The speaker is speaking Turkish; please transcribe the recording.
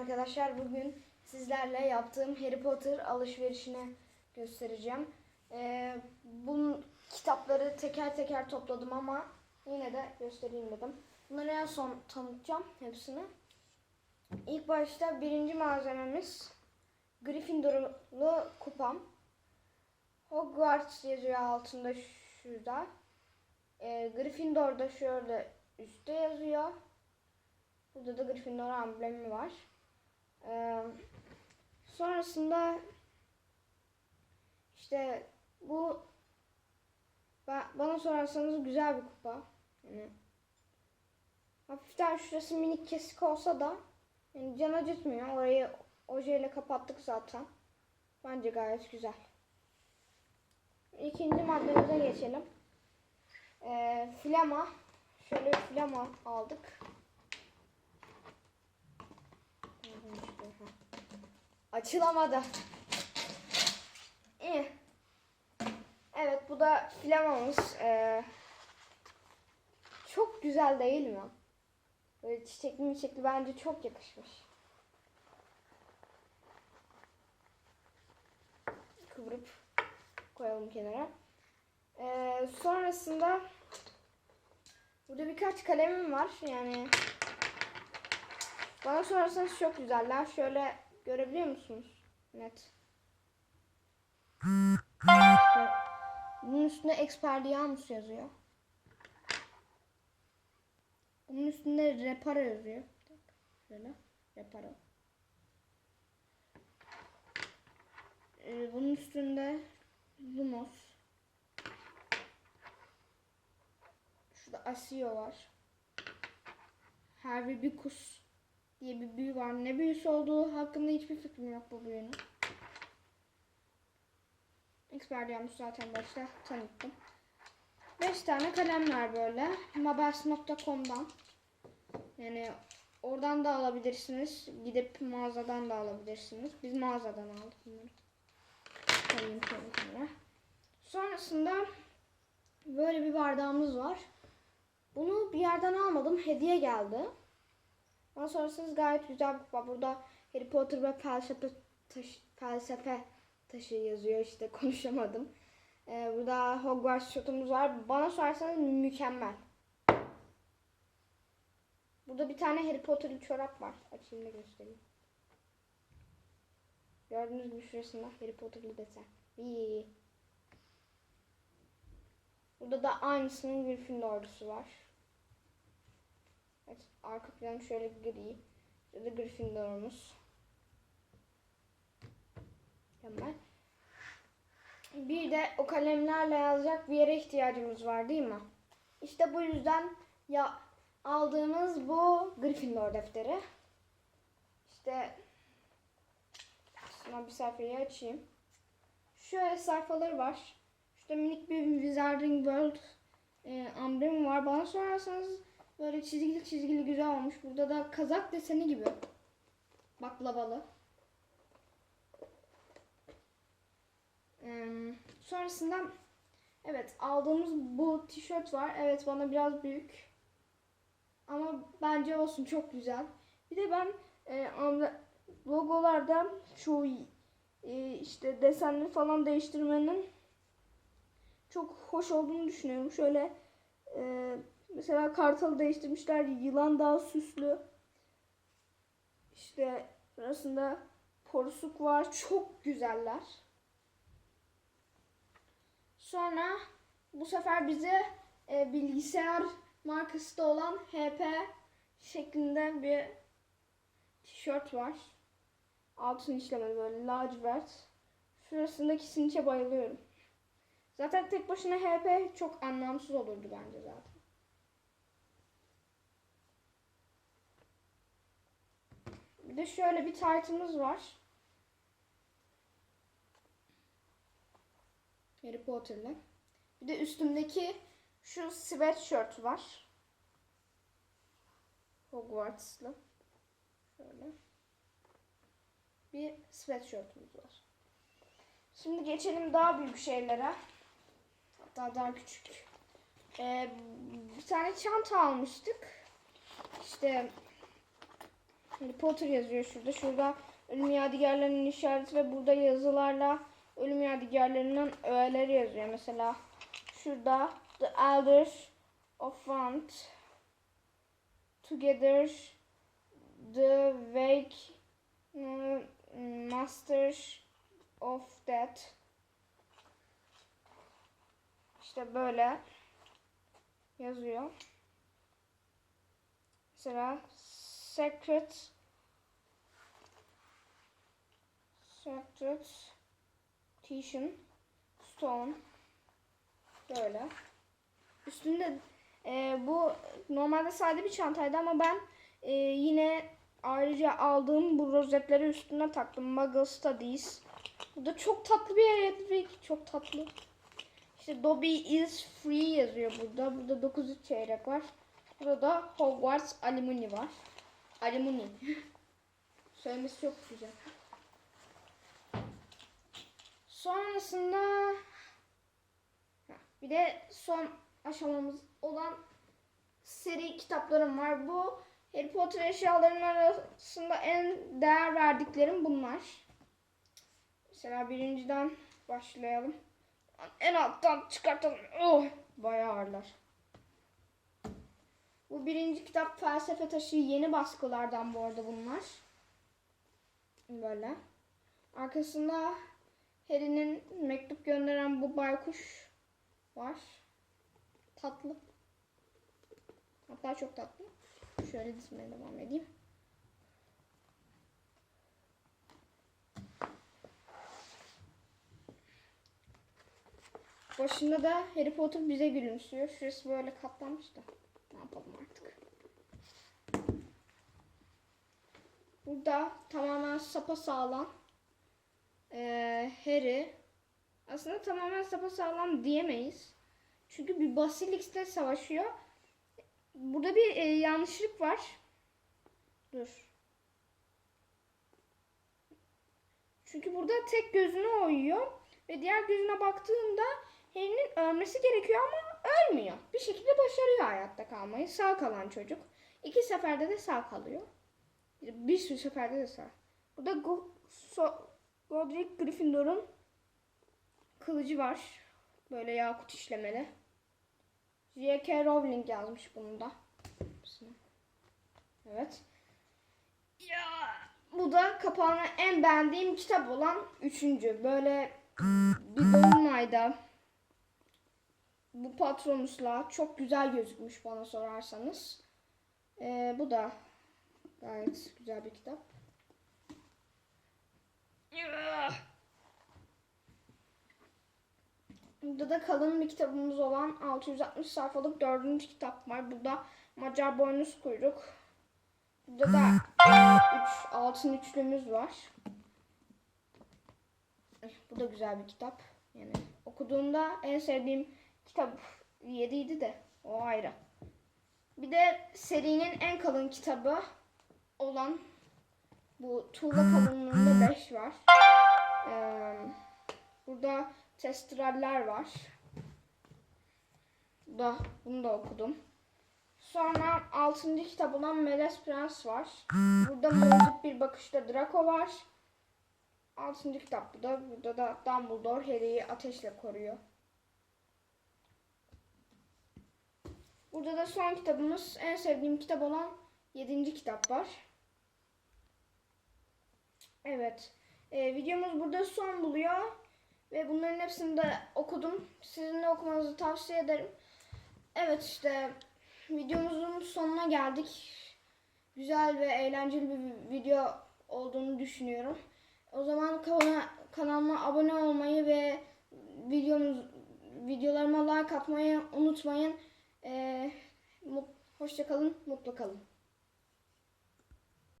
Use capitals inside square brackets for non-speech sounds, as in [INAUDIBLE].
arkadaşlar. Bugün sizlerle yaptığım Harry Potter alışverişini göstereceğim. Ee, bunun kitapları teker teker topladım ama yine de göstereyim dedim. Bunları en son tanıtacağım hepsini. İlk başta birinci malzememiz Gryffindorlu kupam. Hogwarts yazıyor altında şurada. Ee, Gryffindor'da şöyle üstte yazıyor. Burada da Gryffindor amblemi var. Ee, sonrasında işte bu ba- bana sorarsanız güzel bir kupa. Yani hafiften şurası minik kesik olsa da yani can acıtmıyor. Orayı ojeyle kapattık zaten. Bence gayet güzel. İkinci maddemize geçelim. Ee, flama. Şöyle flama aldık. Açılamadı. İyi. Evet bu da flamamız. Ee, çok güzel değil mi? Böyle çiçekli çiçekli bence çok yakışmış. Kıvırıp koyalım kenara. Ee, sonrasında burada birkaç kalemim var. Yani bana sorarsanız çok güzeller. Şöyle görebiliyor musunuz? Net. Bunun üstünde Expelliarmus yazıyor. Bunun üstünde Reparo yazıyor. Şöyle. Reparo. Ee, bunun üstünde Lumos. Şurada Asio var. Herbibicus diye bir büyü var. Ne büyüsü olduğu hakkında hiçbir fikrim yok bu büyünün. Expelliarmus zaten başta tanıttım. 5 tane kalemler böyle. Mabels.com'dan. Yani oradan da alabilirsiniz. Gidip mağazadan da alabilirsiniz. Biz mağazadan aldık bunları. Koyayım kenara. Sonrasında böyle bir bardağımız var. Bunu bir yerden almadım. Hediye geldi. Bana sorarsanız gayet güzel bir kupa. Burada Harry Potter ve felsefe taşı, felsefe taşı yazıyor. İşte [LAUGHS] konuşamadım. Ee, burada Hogwarts şotumuz var. Bana sorarsanız mükemmel. Burada bir tane Harry Potter'lı çorap var. Açayım da göstereyim. Gördüğünüz gibi şurasında Harry Potter'lı desen. Burada da aynısının Gryffindor'lusu var. Evet, arka plan şöyle gri. Şurada Gryffindor'umuz. Mükemmel. Bir de o kalemlerle yazacak bir yere ihtiyacımız var değil mi? İşte bu yüzden ya aldığımız bu Gryffindor defteri. İşte şuna bir sayfayı açayım. Şöyle sayfaları var. Şurada minik bir Wizarding World e, amblemi var. Bana sorarsanız böyle çizgili çizgili güzel olmuş. Burada da kazak deseni gibi. Baklavalı. Ee, sonrasında evet aldığımız bu tişört var. Evet bana biraz büyük. Ama bence olsun çok güzel. Bir de ben e, logolarda şu e, işte desenleri falan değiştirmenin çok hoş olduğunu düşünüyorum. Şöyle e, mesela kartalı değiştirmişler. Yılan daha süslü. İşte arasında porsuk var. Çok güzeller. Sonra bu sefer bize e, bilgisayar markası da olan HP şeklinde bir tişört var. Altın işlemeli böyle lacivert. Şurasındaki sinçe bayılıyorum. Zaten tek başına HP çok anlamsız olurdu bence zaten. Bir de şöyle bir taytımız var. Harry Potter'lı. Bir de üstümdeki şu sweatshirt var. Hogwarts'lı. Şöyle. Bir sweatshirt'ümüz var. Şimdi geçelim daha büyük şeylere. Hatta daha küçük. Ee, bir tane çanta almıştık. İşte Harry Potter yazıyor şurada. Şurada ölüm yadigarlarının işareti ve burada yazılarla ölüm yadigarlarının öğeleri yazıyor. Mesela şurada The Elders of Want Together The Wake Masters of Death işte böyle yazıyor. Mesela Secret Secret Titian Stone böyle. Üstünde e, bu normalde sade bir çantaydı ama ben e, yine ayrıca aldığım bu rozetleri üstüne taktım. Muggle Studies. Bu da çok tatlı bir heyetlik. Çok tatlı. İşte Dobby is free yazıyor burada. Burada 9 çeyrek var. Burada da Hogwarts Alimuni var. Alimuni. Söylemesi çok güzel. Sonrasında bir de son aşamamız olan seri kitaplarım var. Bu Harry Potter eşyalarının arasında en değer verdiklerim bunlar. Mesela birinciden başlayalım. En alttan çıkartalım. Oh, bayağı ağırlar. Bu birinci kitap Felsefe Taşı yeni baskılardan bu arada bunlar. Böyle. Arkasında Harry'nin mektup gönderen bu baykuş var. Tatlı. Hatta çok tatlı. Şöyle dizmeye devam edeyim. Başında da Harry Potter bize gülümsüyor. Şurası böyle katlanmış da. Yapalım artık. Burada tamamen sapasağlam ee, Harry aslında tamamen sapasağlam diyemeyiz. Çünkü bir Basilisk'le savaşıyor. Burada bir e, yanlışlık var. Dur. Çünkü burada tek gözünü oyuyor ve diğer gözüne baktığında Harry'nin ölmesi gerekiyor ama ölmüyor. Bir şekilde başarıyor hayatta kalmayı. Sağ kalan çocuk. İki seferde de sağ kalıyor. Bir sürü seferde de sağ. Burada Go so Godric Gryffindor'un kılıcı var. Böyle yakut işlemeli. J.K. Rowling yazmış bunu da. Evet. Ya bu da kapağına en beğendiğim kitap olan üçüncü. Böyle bir dolunayda bu patronusla çok güzel gözükmüş bana sorarsanız. Ee, bu da gayet güzel bir kitap. Burada da kalın bir kitabımız olan 660 sayfalık dördüncü kitap var. Burada Macar Boynuz Kuyruk. Burada da üç, altın üçlümüz var. Bu da güzel bir kitap. Yani okuduğumda en sevdiğim kitap 7 idi de o ayrı. Bir de serinin en kalın kitabı olan bu tuğla kalınlığında 5 var. Ee, burada testraller var. Da, bunu da okudum. Sonra 6. kitap olan Meles Prens var. Burada muzip bir bakışta Draco var. 6. kitap bu da. Burada da Dumbledore Harry'i ateşle koruyor. Burada da son kitabımız en sevdiğim kitap olan 7. kitap var. Evet. Ee, videomuz burada son buluyor. Ve bunların hepsini de okudum. Sizin de okumanızı tavsiye ederim. Evet işte videomuzun sonuna geldik. Güzel ve eğlenceli bir video olduğunu düşünüyorum. O zaman kanalıma abone olmayı ve videomuz videolarıma like atmayı unutmayın. Ee, mut, hoşça kalın, mutlu kalın.